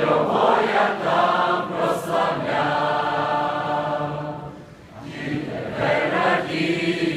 Його я там прославляв, і тебе радію.